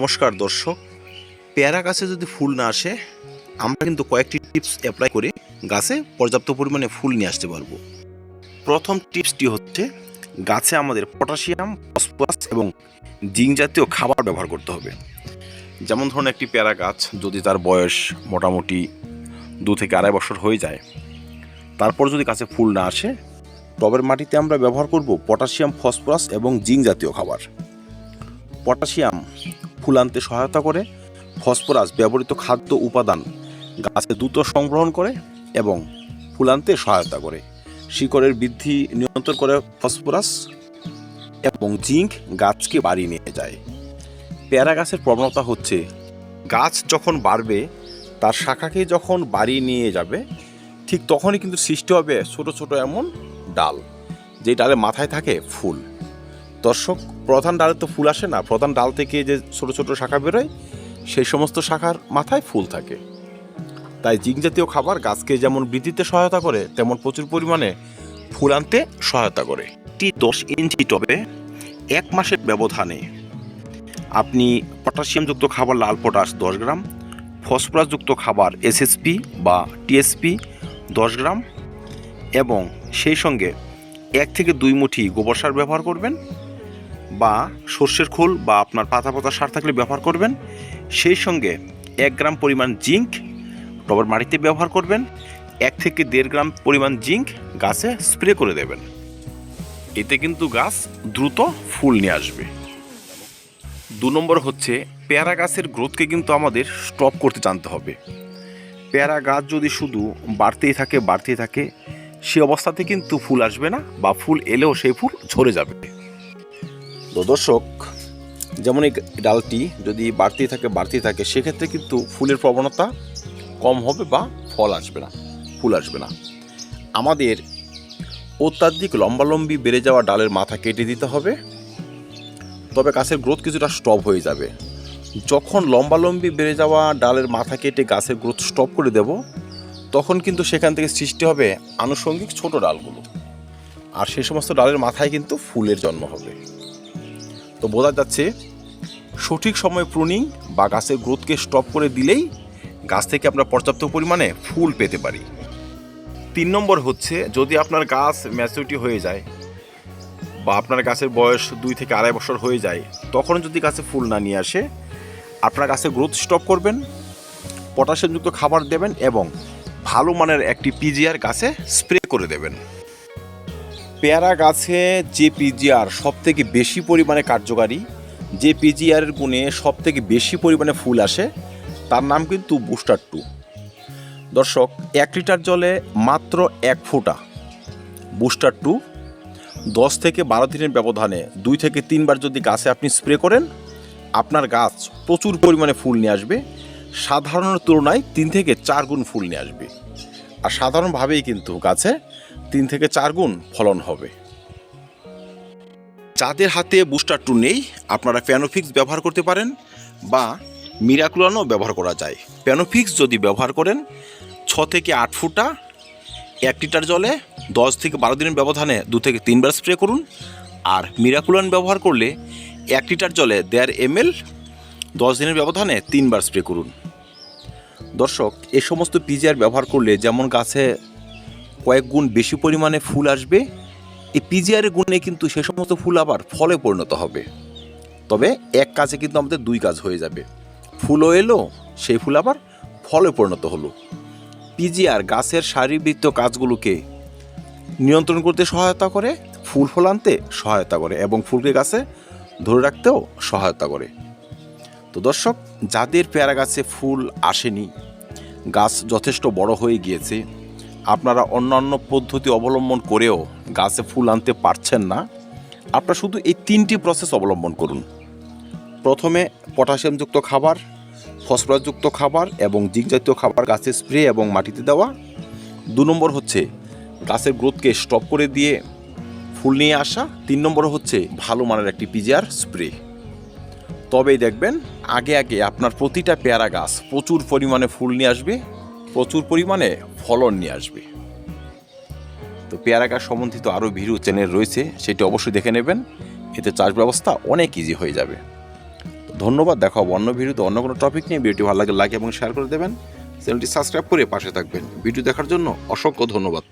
নমস্কার দর্শক পেয়ারা গাছে যদি ফুল না আসে, আমরা কিন্তু কয়েকটি টিপস অ্যাপ্লাই করে গাছে পর্যাপ্ত পরিমাণে ফুল নিয়ে আসতে পারব। প্রথম টিপসটি হচ্ছে, গাছে আমাদের পটাশিয়াম, ফসফরাস এবং জিঙ্ক জাতীয় খাবার ব্যবহার করতে হবে। যেমন ধরুন একটি পেয়ারা গাছ যদি তার বয়স মোটামুটি দু থেকে আড়াই বছর হয়ে যায়, তারপর যদি গাছে ফুল না আসে, টবের মাটিতে আমরা ব্যবহার করব পটাশিয়াম, ফসফরাস এবং জিঙ্ক জাতীয় খাবার। পটাশিয়াম ফুল আনতে সহায়তা করে, ফসফরাস ব্যবহৃত খাদ্য উপাদান গাছে দ্রুত সংগ্রহণ করে এবং ফুল আনতে সহায়তা করে। শিকড়ের বৃদ্ধি নিয়ন্ত্রণ করে ফসফরাস এবং জিঙ্ক গাছকে বাড়িয়ে নিয়ে যায়। পেয়ারা গাছের প্রবণতা হচ্ছে, গাছ যখন বাড়বে, তার শাখাকে যখন বাড়িয়ে নিয়ে যাবে, ঠিক তখনই কিন্তু সৃষ্টি হবে ছোট ছোট এমন ডাল যে ডালে মাথায় থাকে ফুল। দর্শক, প্রধান ডালে তো ফুল আসে না। প্রধান ডাল থেকে যে ছোট ছোট শাখা বেরোয়, সেই সমস্ত শাখার মাথায় ফুল থাকে। তাই জিঙ্ক জাতীয় খাবার গাছকে যেমন বৃদ্ধিতে সহায়তা করে, তেমন প্রচুর পরিমাণে ফুল আনতে সহায়তা করে। একটি দশ ইঞ্চি টবে এক মাসের ব্যবধানে আপনি পটাশিয়ামযুক্ত খাবার লাল পটাশ দশ গ্রাম, ফসফরাসযুক্ত খাবার এসএসপি বা টিএসপি দশ গ্রাম এবং সেই সঙ্গে এক থেকে দুই মুঠি গোবর সার ব্যবহার করবেন। বা সর্ষের খোল বা আপনার পাতা পাতা সার থাকলে ব্যবহার করবেন। সেই সঙ্গে এক গ্রাম পরিমাণ জিঙ্ক টবের মাটিতে ব্যবহার করবেন। এক থেকে দেড় গ্রাম পরিমাণ জিঙ্ক গাছে স্প্রে করে দেবেন। এতে কিন্তু গাছ দ্রুত ফুল নিয়ে আসবে। দু নম্বর হচ্ছে, পেয়ারা গাছের গ্রোথকে কিন্তু আমাদের স্টপ করতে জানতে হবে। পেয়ারা গাছ যদি শুধু বাড়তেই থাকে বাড়তেই থাকে, সে অবস্থাতে কিন্তু ফুল আসবে না বা ফুল এলেও সেই ফুল ঝরে যাবে। তো দর্শক, যেমন এই ডালটি যদি বাড়তেই থাকে বাড়তেই থাকে, সেক্ষেত্রে কিন্তু ফুলের প্রবণতা কম হবে বা ফল আসবে না, ফুল আসবে না। আমাদের অত্যাধিক লম্বালম্বি বেড়ে যাওয়া ডালের মাথা কেটে দিতে হবে, তবে গাছের গ্রোথ কিছুটা স্টপ হয়ে যাবে। যখন লম্বালম্বি বেড়ে যাওয়া ডালের মাথা কেটে গাছের গ্রোথ স্টপ করে দেব, তখন কিন্তু সেখান থেকে সৃষ্টি হবে আনুষঙ্গিক ছোট ডালগুলো। আর সেই সমস্ত ডালের মাথায় কিন্তু ফুলের জন্ম হবে। তো বোঝা যাচ্ছে, সঠিক সময় প্রুনিং বা গাছের গ্রোথকে স্টপ করে দিলেই গাছ থেকে আমরা পর্যাপ্ত পরিমাণে ফুল পেতে পারি। তিন নম্বর হচ্ছে, যদি আপনার গাছ ম্যাচুরিটি হয়ে যায় বা আপনার গাছের বয়স দুই থেকে আড়াই বছর হয়ে যায় তখন যদি গাছে ফুল না নিয়ে আসে, আপনার গাছে গ্রোথ স্টপ করবেন, পটাশিয়ামযুক্ত খাবার দেবেন এবং ভালো মানের একটি পিজিআর গাছে স্প্রে করে দেবেন। পেয়ারা গাছে যে পিজিআর সব থেকে বেশি পরিমাণে কার্যকারী যে পিজিআরের গুণে সব থেকে বেশি পরিমাণে ফুল আসে, তার নাম কিন্তু বুস্টার টু। দর্শক, এক লিটার জলে মাত্র এক ফোঁটা। বুস্টার টু দশ থেকে বারো দিনের ব্যবধানে দুই থেকে তিনবার যদি গাছে আপনি স্প্রে করেন, আপনার গাছ প্রচুর পরিমাণে ফুল নিয়ে আসবে। সাধারণের তুলনায় তিন থেকে চার গুণ ফুল নিয়ে আসবে। আর সাধারণভাবেই কিন্তু গাছে তিন থেকে চার গুণ ফলন হবে। যাদের হাতে বুস্টার টু নেই, আপনারা প্যানোফিক্স ব্যবহার করতে পারেন বা মিরাকুলানও ব্যবহার করা যায়। প্যানোফিক্স যদি ব্যবহার করেন, ছ থেকে আট ফুটা, এক লিটার জলে দশ থেকে বারো দিনের ব্যবধানে দু থেকে তিনবার স্প্রে করুন। আর মিরাকুলান ব্যবহার করলে এক লিটার জলে দেড় এম এল দশ দিনের ব্যবধানে তিনবার স্প্রে করুন। দর্শক, এ সমস্ত পিজিআর ব্যবহার করলে যেমন গাছে কয়েক গুণ বেশি পরিমাণে ফুল আসবে, এই পিজিআরের গুণে কিন্তু সে সমস্ত ফুল আবার ফলে পরিণত হবে। তবে এক কাজে কিন্তু আমাদের দুই কাজ হয়ে যাবে। ফুলও এলো, সেই ফুল আবার ফলে পরিণত হলো। পিজিআর গাছের শারীরবৃত্ত কাজগুলোকে নিয়ন্ত্রণ করতে সহায়তা করে, ফুল ফল আনতে সহায়তা করে এবং ফুলকে গাছে ধরে রাখতেও সহায়তা করে। তো দর্শক, যাদের পেয়ারা গাছে ফুল আসেনি গাছ যথেষ্ট বড় হয়ে গিয়েছে। আপনারা অন্যান্য পদ্ধতি অবলম্বন করেও গাছে ফুল আনতে পারছেন না। আপনারা শুধু এই তিনটি প্রসেস অবলম্বন করুন। প্রথমে পটাশিয়ামযুক্ত খাবার, ফসফরাসযুক্ত খাবার এবং জিঙ্ক জাতীয় খাবার গাছে স্প্রে এবং মাটিতে দেওয়া। দু নম্বর হচ্ছে গাছের গ্রোথকে স্টপ করে দিয়ে ফুল নিয়ে আসা। তিন নম্বর হচ্ছে ভালো মানের একটি পিজিআর স্প্রে তবেই দেখবেন আগে আগে আপনার প্রতিটা পেয়ারা গাছ প্রচুর পরিমাণে ফুল নিয়ে আসবে, প্রচুর পরিমাণে ফলন নিয়ে আসবে। তো পেয়ারা গাছ সম্বন্ধিত আরও ভিডিও চ্যানেল রয়েছে, সেটি অবশ্যই দেখে নেবেন। এতে চাষ ব্যবস্থা অনেক ইজি হয়ে যাবে। ধন্যবাদ, দেখা হবে অন্য ভিডিওতে অন্য কোনো টপিক নিয়ে। ভিডিওটি ভালো লাগে লাইক এবং শেয়ার করে দেবেন। চ্যানেলটি সাবস্ক্রাইব করে পাশে থাকবেন। ভিডিও দেখার জন্য অসংখ্য ধন্যবাদ।